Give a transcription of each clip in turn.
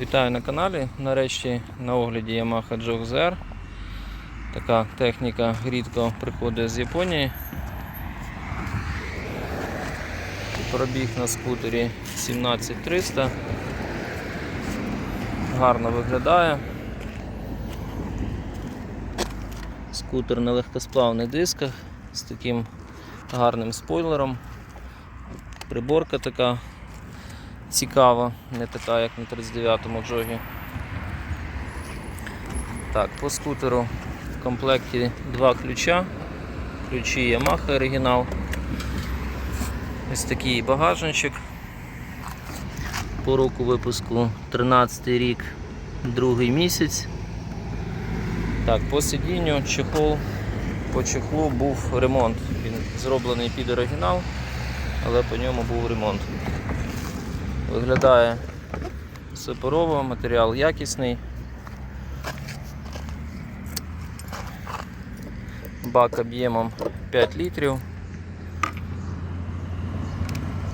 Вітаю на каналі. Нарешті на огляді Yamaha Jog. Така техніка рідко приходить з Японії. Пробіг на скутері 17300. Гарно виглядає. Скутер на легкосплавних дисках з таким гарним спойлером. Приборка така цікава, не така, як на 39-му джогі. Так, по скутеру в комплекті два ключа. Ключі Yamaha оригінал. Ось такий багажничок. По року випуску 13 рік, другий місяць. Так, по сидінню чехол, по чехлу був ремонт. Він зроблений під оригінал, але по ньому був ремонт. Виглядає суперово, матеріал якісний. Бак об'ємом 5 літрів.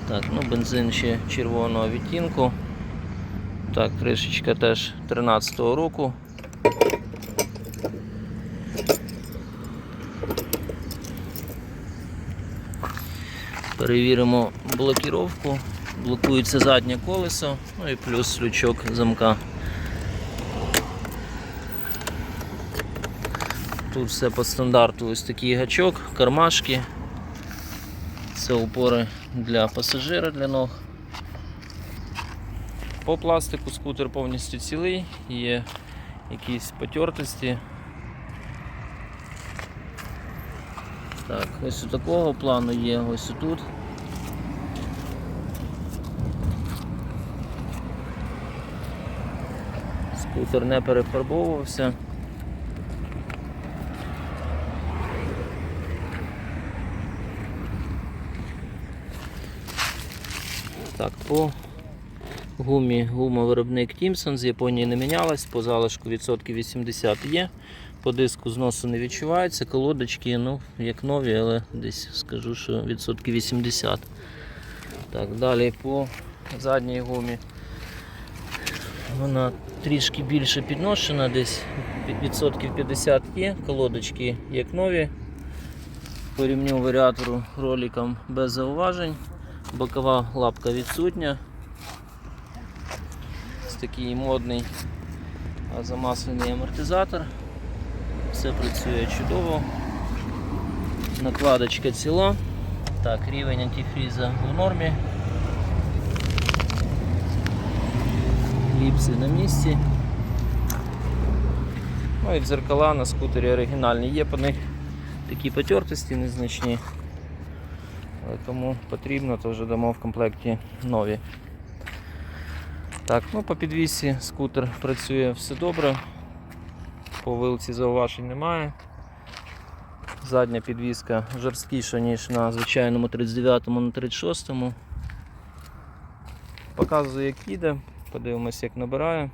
Так, ну бензин ще червоного відтінку. Так, кришечка теж 13-го року. Перевіримо блокіровку. Блокується заднє колесо, ну і плюс лючок замка. Тут все по стандарту ось такий гачок, кармашки. Це опори для пасажира для ног. По пластику скутер повністю цілий, є якісь потертості. Так, ось у такого плану є, ось тут. Скутер не перефарбовувався. Так, по гумі гума виробник Тімсон з Японії не мінялась, по залишку відсотків 80 є. По диску зносу не відчувається, колодочки, ну, як нові, але десь скажу, що відсотків 80. Так, далі по задній гумі. Вона трішки більше підношена, десь відсотків 50 є, колодочки як нові. По варіатору роликам без зауважень. Бокова лапка відсутня. Ось такий модний замаслений амортизатор. Все працює чудово. Накладочка ціла. Так, рівень антифріза в нормі. Ліпси на місці. Ну і дзеркала на скутері оригінальні. Є по них такі потертості незначні. Але кому потрібно, то вже дамо в комплекті нові. Так, ну по підвісі скутер працює все добре. По вилці зауважень немає. Задня підвіска жорсткіша, ніж на звичайному 39-му на 36-му. Показую, як їде, подивимось, як набирає.